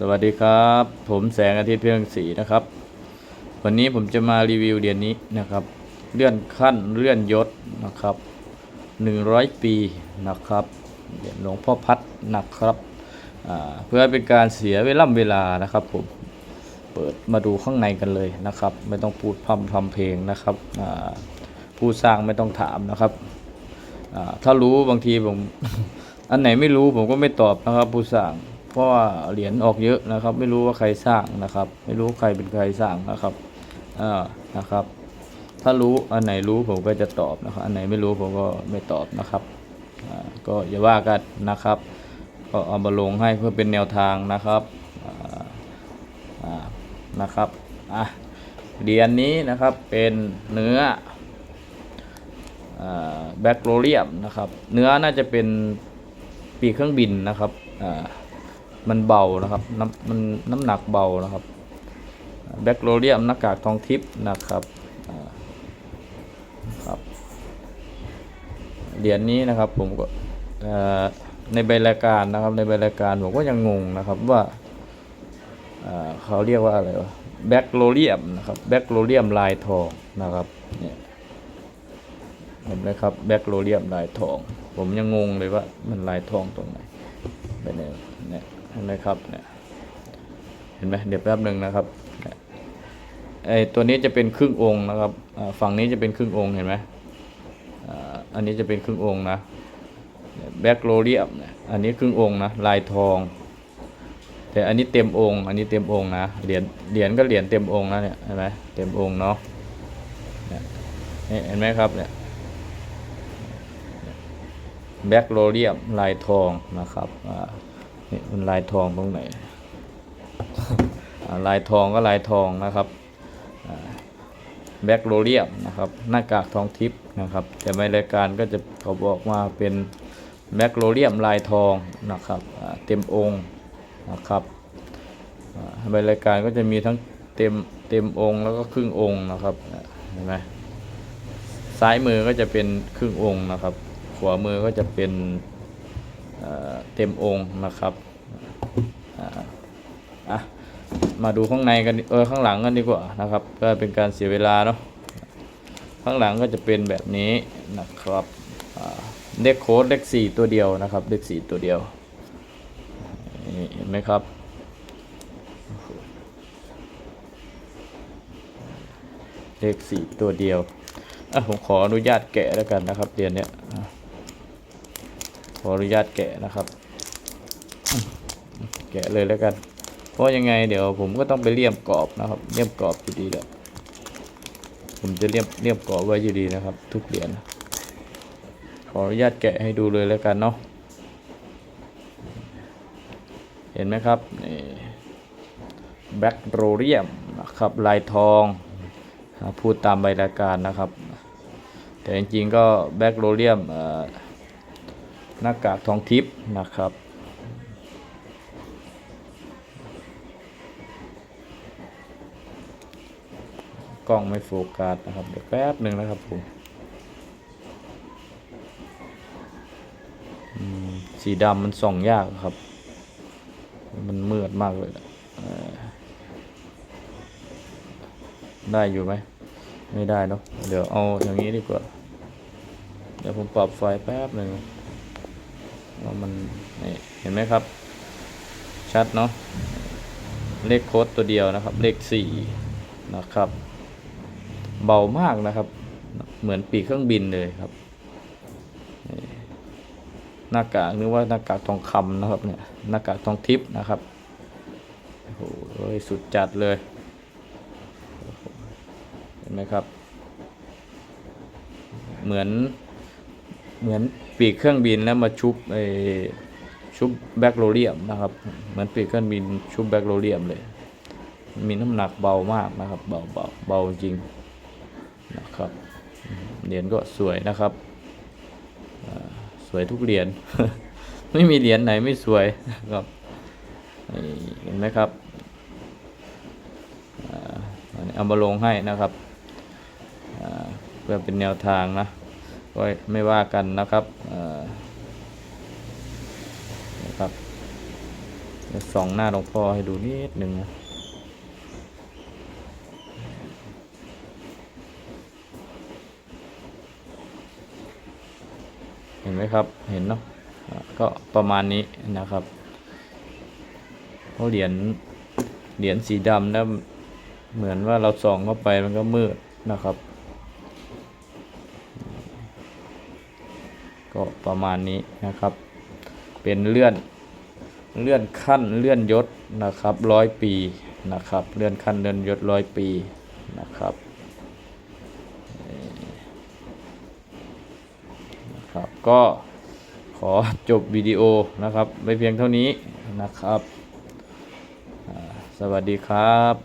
สวัสดีครับ ผมแสงอาทิตย์เพียงสีนะครับ วันนี้ผมจะมารีวิวเหรียญนี้นะครับ เลื่อนขั้นเลื่อนยศนะครับ 100 ปีนะครับเหรียญหลวงพ่อพัดนะครับเพื่อเป็นการเสียเวลาเวลานะครับผมเปิดมาดูข้างในกันเลยนะครับ ไม่ต้องพูดพร่ำทำเพลงนะครับผู้สร้างไม่ต้องถามนะครับถ้ารู้บางทีผมอันไหนไม่รู้ผมก็ไม่ตอบนะครับ ผู้สร้าง ราะว่าเหรียญออกเยอะนะครับ ไม่รู้ว่าใครสร้างนะครับ ไม่รู้ใครเป็นใครสร้างนะครับอ่านะครับ ถ้ารู้อันไหนรู้ผมก็จะตอบนะครับ อันไหนไม่รู้ผมก็ไม่ตอบนะครับอ่าก็อย่าว่ากันนะครับ ก็เอามาลงให้เพื่อเป็นแนวทางนะครับอ่าอ่านะครับอะเหรียญนี้นะครับเป็นเนื้อแบคโรเลียมนะครับ เนื้อน่าจะเป็นปีกเครื่องบินนะครับอ่า มันเบานะครับน้ำมันน้ำหนักเบานะครับแบคโรเลียมหน้ากากทองทิพย์นะครับครับเหรียญนี้นะครับผมก็ในใบรายการนะครับในใบรายการผมก็ยังงงนะครับว่าเขาเรียกว่าอะไรวะแบคโรเลียมนะครับแบคโรเลียมลายทองนะครับเนี่ยเห็นไหมครับแบคโรเลียมลายทอง ผมยังงงเลยว่ามันลายทองตรงไหนไปเนี่ยเนี่ย ห็นไหมครับเนี่ยเห็นไหมเดี๋ยวแป๊บหนึ่งนะครับไอตัวนี้จะเป็นครึ่งองค์นะครับฝั่งนี้จะเป็นครึ่งองค์เห็นไหมอันนี้จะเป็นครึ่งองค์นะแบคโรเลียมอันนี้ครึ่งองค์นะลายทอง แต่อันนี้เต็มองค์ อันนี้เต็มองค์นะเหรียญเหรียญก็เหรียญเต็มองค์นะเนี่ยเห็นไหมเต็มองค์เนาะเห็นไหมครับเนี่ยแบคโรเลียมลายทองนะครับอ่า นี่มันลายทองตรงไหนลายทองก็ลายทองนะครับแบคโรเลียมนะครับหน้ากากทองทิพย์นะครับ แต่ในรายการก็จะเขาบอกว่าเป็นแบคโรเลียมลายทองนะครับเต็มองค์นะครับอ่าในรายการก็จะมีทั้งเต็มเต็มองค์แล้วก็ครึ่งองค์นะครับเห็นไหมซ้ายมือก็จะเป็นครึ่งองค์นะครับ ขวามือก็จะเป็น เต็มองค์นะครับอะมาดูข้างในกันเออข้างหลังกันดีกว่านะครับเพื่อเป็นการเสียเวลาเนาะข้างหลังก็จะเป็นแบบนี้นะครับเลขโค้ดเลขสี่ตัวเดียวนะครับเลขสี่ตัวเดียวเห็นไหมครับเลขสี่ตัวเดียวอะผมขออนุญาตแกะแล้วกันนะครับเดือนเนี้ย ขออนุญาตแกะนะครับ แกะเลยแล้วกัน เพราะยังไงเดี๋ยวผมก็ต้องไปเลี่ยมกรอบนะครับเลี่ยมกรอบอยู่ดีแหละผมจะเลี่ยมเลี่ยมกรอบไว้อยู่ดีนะครับ ทุกเหรียญขออนุญาตแกะให้ดูเลยแล้วกันเนาะเห็นไหมครับนี่แบ็กโรเรียมนะครับลายทองพูดตามใบรายการนะครับ แต่จริงๆก็แบคโรเลียมเอ่อ หน้ากากทองทิพย์นะครับกล้องไม่โฟกัสนะครับเดี๋ยวแป๊บหนึ่งนะครับผมสีดำมันส่องยากครับ มันมืดมากเลยนะได้อยู่ไหมไม่ได้เนาะเดี๋ยวเอาอย่างนี้ดีกว่า เดี๋ยวผมปรับไฟแป๊บหนึ่ง ว่ามันเห็นไหมครับ ชัดเนาะเลขโค้ดตัวเดียวนะครับ เลขสี่นะครับ เบามากนะครับ เหมือนปีกเครื่องบินเลยครับหน้ากากนึกว่าหน้ากากทองคำนะครับเนี่ยหน้ากากทองทิพย์นะครับโอ้โหสุดจัดเลย เห็นไหมครับ เหมือน เหมือนปีกเครื่องบินแล้วมาชุบไอชุบแบคโรเลียมนะครับ เหมือนปีกเครื่องบินชุบแบคโรเลียมเลย มีน้ำหนักเบามากนะครับ เบาเบาเบาจริงนะครับเหรียญก็สวยนะครับสวยทุกเหรียญไม่มีเหรียญไหนไม่สวยนะครับเห็นไหมครับอันนี้เอามาลงให้นะครับเพื่อเป็นแนวทางนะ ก็ไม่ว่ากันนะครับนะครับส่องหน้าหลวงพ่อให้ดูนิดหนึ่งนะเห็นไหมครับ เห็นเนาะ ก็ประมาณนี้นะครับเพราะเหรียญ เหรียญสีดำแล้วเหมือนว่าเราส่องเข้าไปมันก็มืดนะครับ ก็ ประมาณนี้นะครับ เป็นเลื่อนเลื่อนขั้นเลื่อนยศนะครับร้อยปีนะครับ เลื่อนขั้นเลื่อนยศร้อยปีนะครับนะครับก็ขอจบวิดีโอนะครับไว้เพียงเท่านี้นะครับ สวัสดีครับ